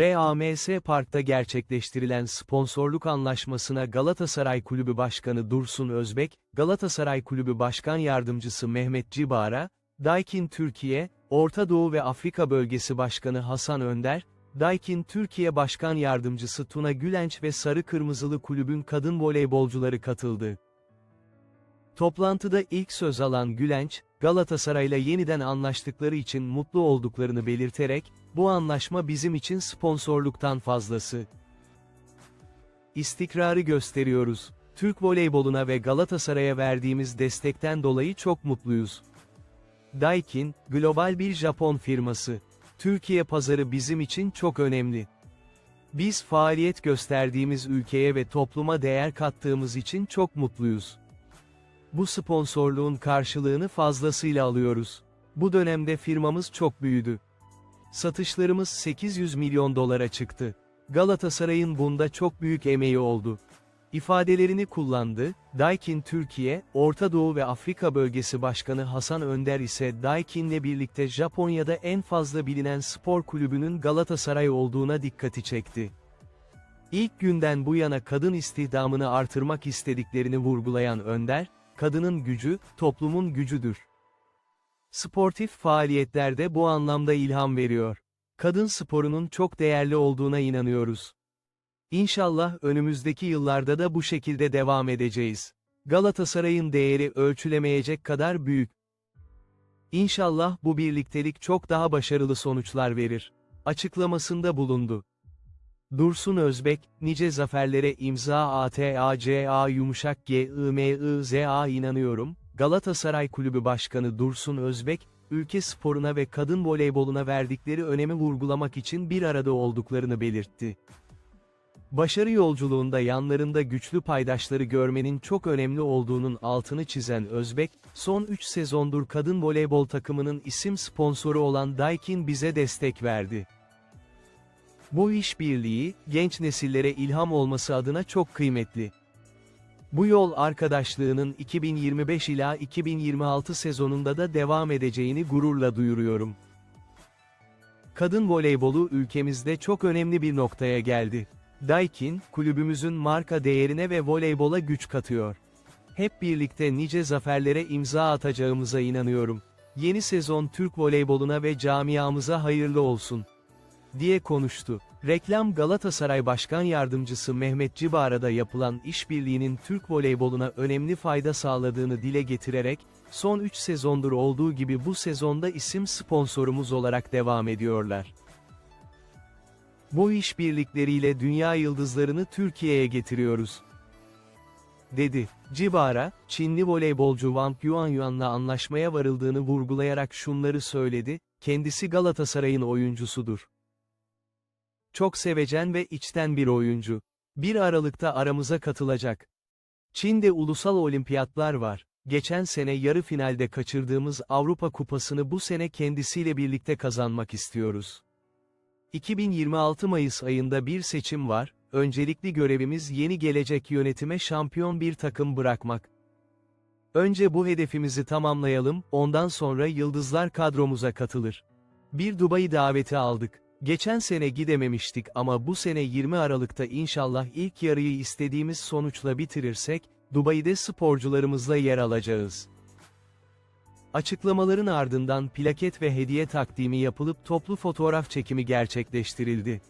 RAMS Park'ta gerçekleştirilen sponsorluk anlaşmasına Galatasaray Kulübü Başkanı Dursun Özbek, Galatasaray Kulübü Başkan Yardımcısı Mehmet Cibara, Daikin Türkiye, Orta Doğu ve Afrika Bölgesi Başkanı Hasan Önder, Daikin Türkiye Başkan Yardımcısı Tuna Gülenç ve Sarı Kırmızılı Kulübün kadın voleybolcuları katıldı. Toplantıda ilk söz alan Gülenç, Galatasaray'la yeniden anlaştıkları için mutlu olduklarını belirterek, bu anlaşma bizim için sponsorluktan fazlası. İstikrarı gösteriyoruz. Türk voleyboluna ve Galatasaray'a verdiğimiz destekten dolayı çok mutluyuz. Daikin, global bir Japon firması. Türkiye pazarı bizim için çok önemli. Biz faaliyet gösterdiğimiz ülkeye ve topluma değer kattığımız için çok mutluyuz. Bu sponsorluğun karşılığını fazlasıyla alıyoruz. Bu dönemde firmamız çok büyüdü. Satışlarımız 800 milyon dolara çıktı. Galatasaray'ın bunda çok büyük emeği oldu. İfadelerini kullandı, Daikin Türkiye, Orta Doğu ve Afrika Bölgesi Başkanı Hasan Önder ise Daikin'le birlikte Japonya'da en fazla bilinen spor kulübünün Galatasaray olduğuna dikkati çekti. İlk günden bu yana kadın istihdamını artırmak istediklerini vurgulayan Önder, kadının gücü, toplumun gücüdür. Sportif faaliyetlerde bu anlamda ilham veriyor. Kadın sporunun çok değerli olduğuna inanıyoruz. İnşallah önümüzdeki yıllarda da bu şekilde devam edeceğiz. Galatasaray'ın değeri ölçülemeyecek kadar büyük. İnşallah bu birliktelik çok daha başarılı sonuçlar verir. Açıklamasında bulundu. Dursun Özbek, nice zaferlere imza ATACA yumuşak G I M I Z A inanıyorum, Galatasaray Kulübü Başkanı Dursun Özbek, ülke sporuna ve kadın voleyboluna verdikleri önemi vurgulamak için bir arada olduklarını belirtti. Başarı yolculuğunda yanlarında güçlü paydaşları görmenin çok önemli olduğunun altını çizen Özbek, son 3 sezondur kadın voleybol takımının isim sponsoru olan Daikin bize destek verdi. Bu işbirliği, genç nesillere ilham olması adına çok kıymetli. Bu yol arkadaşlığının 2025 ila 2026 sezonunda da devam edeceğini gururla duyuruyorum. Kadın voleybolu ülkemizde çok önemli bir noktaya geldi. Daikin, kulübümüzün marka değerine ve voleybola güç katıyor. Hep birlikte nice zaferlere imza atacağımıza inanıyorum. Yeni sezon Türk voleyboluna ve camiamıza hayırlı olsun diye konuştu. Reklam Galatasaray Başkan Yardımcısı Mehmet Cibara'da yapılan işbirliğinin Türk voleyboluna önemli fayda sağladığını dile getirerek, son 3 sezondur olduğu gibi bu sezonda isim sponsorumuz olarak devam ediyorlar. Bu işbirlikleriyle dünya yıldızlarını Türkiye'ye getiriyoruz. Dedi. Cibara, Çinli voleybolcu Wang Yuanyuan'la anlaşmaya varıldığını vurgulayarak şunları söyledi, kendisi Galatasaray'ın oyuncusudur. Çok sevecen ve içten bir oyuncu. 1 Aralık'ta aramıza katılacak. Çin'de ulusal olimpiyatlar var. Geçen sene yarı finalde kaçırdığımız Avrupa Kupası'nı bu sene kendisiyle birlikte kazanmak istiyoruz. 2026 Mayıs ayında bir seçim var, öncelikli görevimiz yeni gelecek yönetime şampiyon bir takım bırakmak. Önce bu hedefimizi tamamlayalım, ondan sonra yıldızlar kadromuza katılır. Bir Dubai daveti aldık. Geçen sene gidememiştik ama bu sene 20 Aralık'ta inşallah ilk yarıyı istediğimiz sonuçla bitirirsek, Dubai'de sporcularımızla yer alacağız. Açıklamaların ardından plaket ve hediye takdimi yapılıp toplu fotoğraf çekimi gerçekleştirildi.